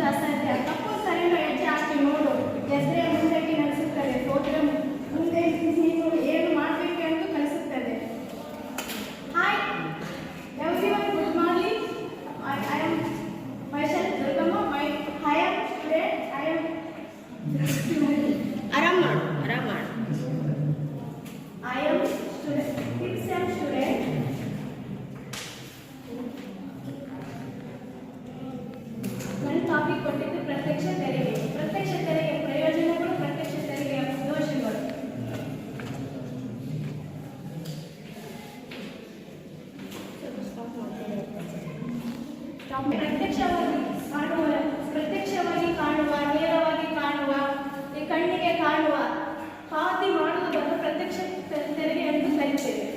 जास्त आहे ते आता ಪ್ರತ್ಯಕ್ಷವಾಗಿ ಕಾಣುವ ಪ್ರತ್ಯಕ್ಷವಾಗಿ ಕಾಣುವ ನೇರವಾಗಿ ಕಾಣುವ ಕಣ್ಣಿಗೆ ಕಾಣುವ ಹಾದಿ ಮಾಡುವುದನ್ನು ಪ್ರತ್ಯಕ್ಷ ತೆರಿಗೆ ಎಂದು ಕರೆಯುತ್ತೇವೆ.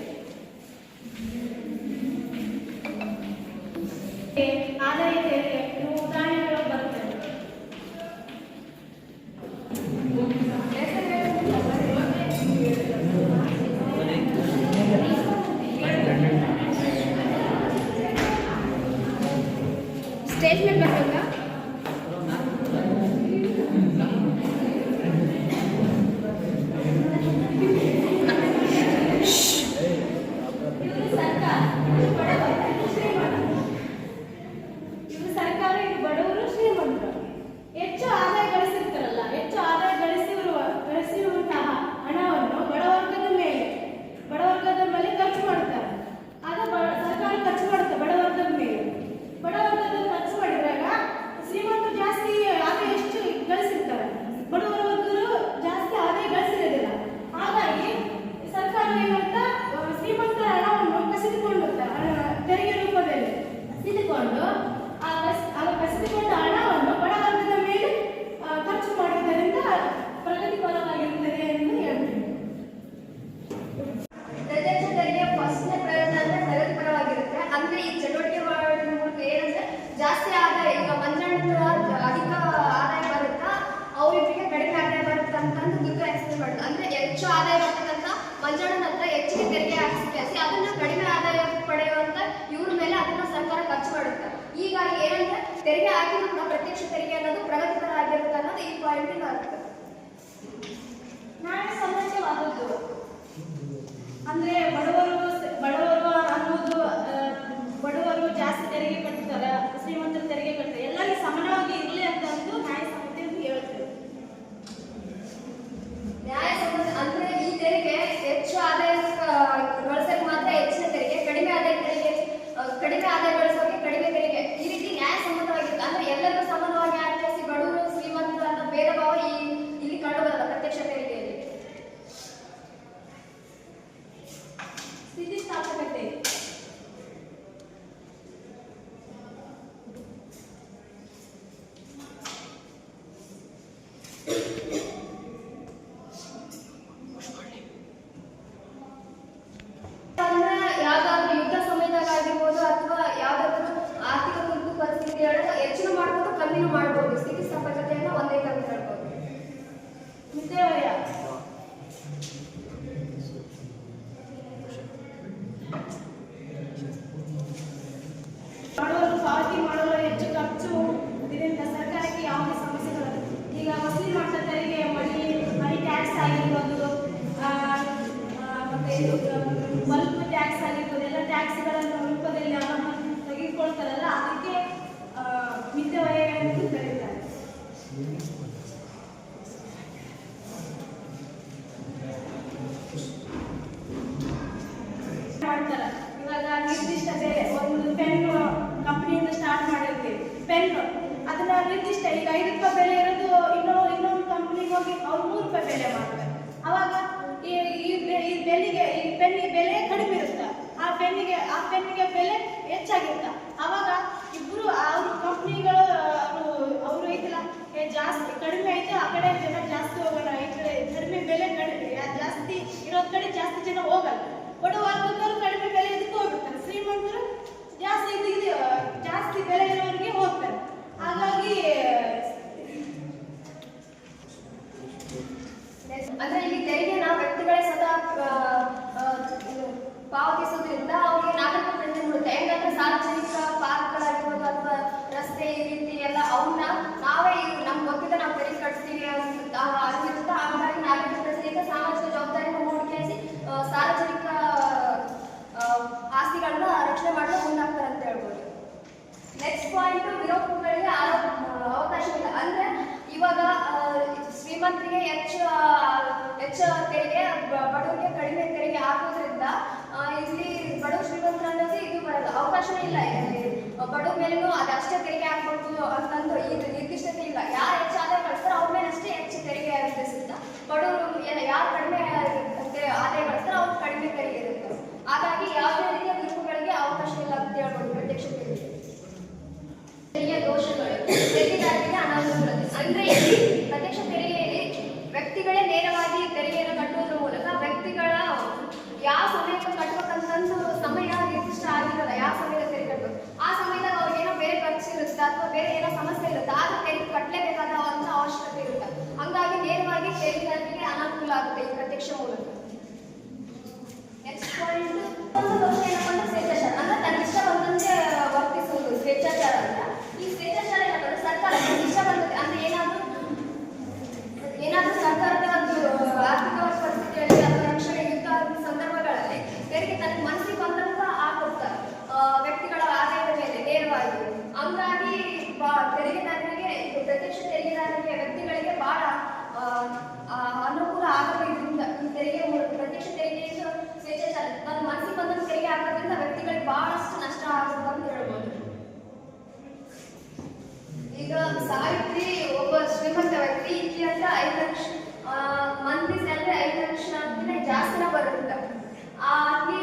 ಜಾಸ್ತಿ ಆದಾಯ, ಈಗ ಮಂಜಣ್ಣನ ಅಧಿಕ ಆದಾಯ ಬರುತ್ತಾ, ಅವರಿಬ್ಬರಿಗೆ ಕಡಿಮೆ ಆದಾಯ ಬರುತ್ತೆ ಅಂತಂದು ದುಡ್ಡು ಎಕ್ಸ್ಪ್ಲೇನ್ ಮಾಡುದು ಅಂದರೆ ಹೆಚ್ಚು ಆದಾಯ ಬರ್ತಕ್ಕಂಥ ಮಂಜಣ್ಣನ ಹತ್ರ ಹೆಚ್ಚಿಗೆ ತೆರಿಗೆ ಹಾಕಿಸಿ ಅದನ್ನ ಕಡಿಮೆ ಆದಾಯ ಪಡೆಯುವಂಥ ಇವ್ರ ಮೇಲೆ ಅದನ್ನ ಸರ್ಕಾರ ಖರ್ಚು ಮಾಡುತ್ತೆ. ಈಗ ಏನಂದ್ರೆ ತೆರಿಗೆ ಹಾಕಿದ್ರು ಕೂಡ ಪ್ರತ್ಯಕ್ಷ ತೆರಿಗೆ ಅನ್ನೋದು ಪ್ರಗತಿ ಕಡಿಮೆ ಆದಾಯ ಟ್ಯಾಕ್ಸಿಗಳನ್ನು ರೂಪದಲ್ಲಿ ಅವನ್ನ ತೆಗೆದುಕೊಳ್ತಾರಲ್ಲ ಅದಕ್ಕೆ ಮಿತವ್ಯಯ ಪೆನ್ನಿಗೆ ಆ ಪೆನ್ನಿಗೆ ಬೆಲೆ ಹೆಚ್ಚಾಗಿರುತ್ತೆ? ಅವಾಗ ಪಾಯಿಂಟ್ ವಿರೋಪಗಳಿಗೆ ಅವಕಾಶ ಇಲ್ಲ ಅಂದ್ರೆ ಇವಾಗ ಶ್ರೀಮಂತರಿಗೆ ಹೆಚ್ಚು ಹೆಚ್ಚು ತೆರಿಗೆ ಬಡವರಿಗೆ ಕಡಿಮೆ ತೆರಿಗೆ ಹಾಕೋದ್ರಿಂದ ಇಲ್ಲಿ ಬಡವ ಶ್ರೀಮಂತರ ಅನ್ನೋದು ಇದು ಬರಲ್ಲ. ಅವಕಾಶನೇ ಇಲ್ಲ. ಇಲ್ಲಿ ಬಡವ ಮೇಲೂ ಅದಷ್ಟೇ ತೆರಿಗೆ ಹಾಕ್ಬೇಕು ಅಂತಂದು ಈ ನಿರ್ದಿಷ್ಟತೆ ಇಲ್ಲ. ಯಾರು ದೋಷಗಳು. ಎಲ್ಲಿದಾಗಿದೆ ಅನಾನುಕೂಲತೆ ಅಂದ್ರೆ ಇಲ್ಲಿ ಬಹಳ ಅನುಕೂಲ ಆಗೋದ್ರಿಂದ ಈ ತೆರಿಗೆ ಪ್ರತ್ಯಕ್ಷ ತೆರಿಗೆಯಿಂದ ಸ್ವೇಚ್ಛಾಚಾರ ನಾನು ಮನಸ್ಸಿಗೆ ತೆರಿಗೆ ಆಗೋದ್ರಿಂದ ವ್ಯಕ್ತಿಗಳಿಗೆ ಬಹಳಷ್ಟು ನಷ್ಟ ಆಗುತ್ತೆ ಅಂತ ಹೇಳ್ಬೋದು. ಈಗ ಸಾವಿತ್ರಿ ಒಬ್ಬ ಶ್ರೀಮಂತ ವ್ಯಕ್ತಿ ಇಲ್ಲಿ ಅಂತ ಐದು ಲಕ್ಷ ಮಂತ್ಲಿ ಸ್ಯಾಲ್ರಿ ಐದು ಲಕ್ಷ ಜಾಸ್ತಿನ ಬರುತ್ತೆ ಆಕೆ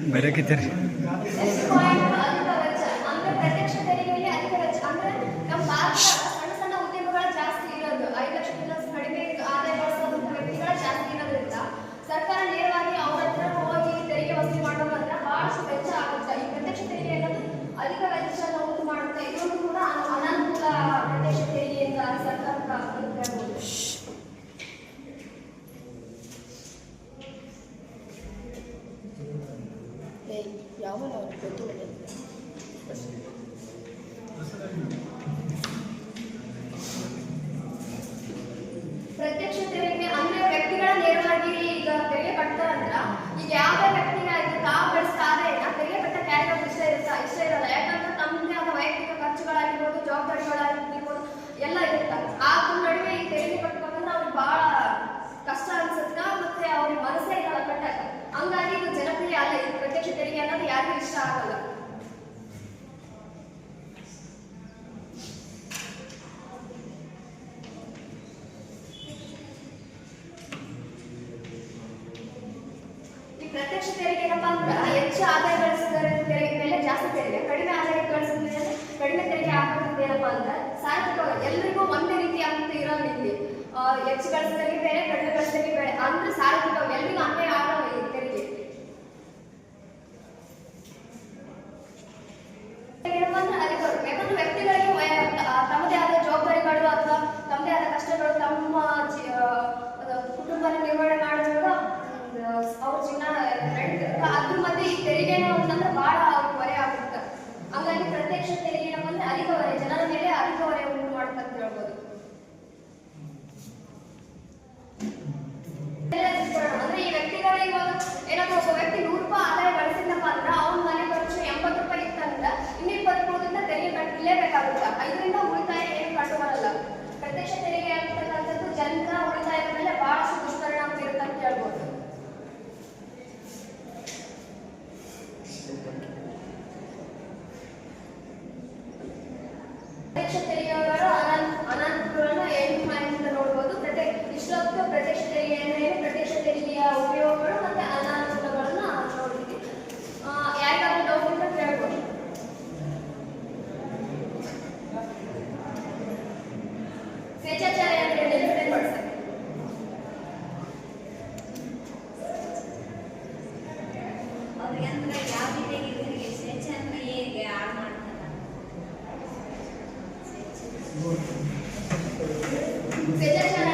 Merak ederim. ಎಲ್ಲ ಇರುತ್ತೆ ಆ ನಡುವೆ ಈ ತೆರಿಗೆ ಕಟ್ಬೇಕಂದ್ರೆ ಅವ್ರಿಗೆ ಬಹಳ ಕಷ್ಟ ಅನ್ಸತ್ತ ಮತ್ತೆ ಅವ್ರಿಗೆ ಮನಸ್ಸೇ ಇರಲ್ಲ ಕಟ್ಟಕ್ಕ. ಹಂಗಾಗಿ ಇದು ಜನಪ್ರಿಯ ಅಲ್ಲ ಇದು ಪ್ರತ್ಯಕ್ಷ ತೆರಿಗೆ ಅನ್ನೋದು ಯಾರಿಗೂ ಇಷ್ಟ ಆಗಲ್ಲ. ಈ ಪ್ರತ್ಯಕ್ಷ ತೆರಿಗೆ ಏನಪ್ಪಾ ಅಂದ್ರೆ ಹೆಚ್ಚು ಆದಾಯ ಹೆಚ್ಚು ಬೆಳೆಸಿದ್ರೆ ಬೇರೆ ಕಡಿಮೆ ಬೆಳೆಸಿದ್ರೆ ಅಂದ್ರೆ ಸಾರಿಗೆ ಎಲ್ಲರಿಗೂ ಅನ್ಯಾಯ జన్గా ఉంటాయి ಸ್ವೇಚ್ಛಾಚಾರ ಅಂದ್ರೆ ಮನಸ್ಸಿಗೆ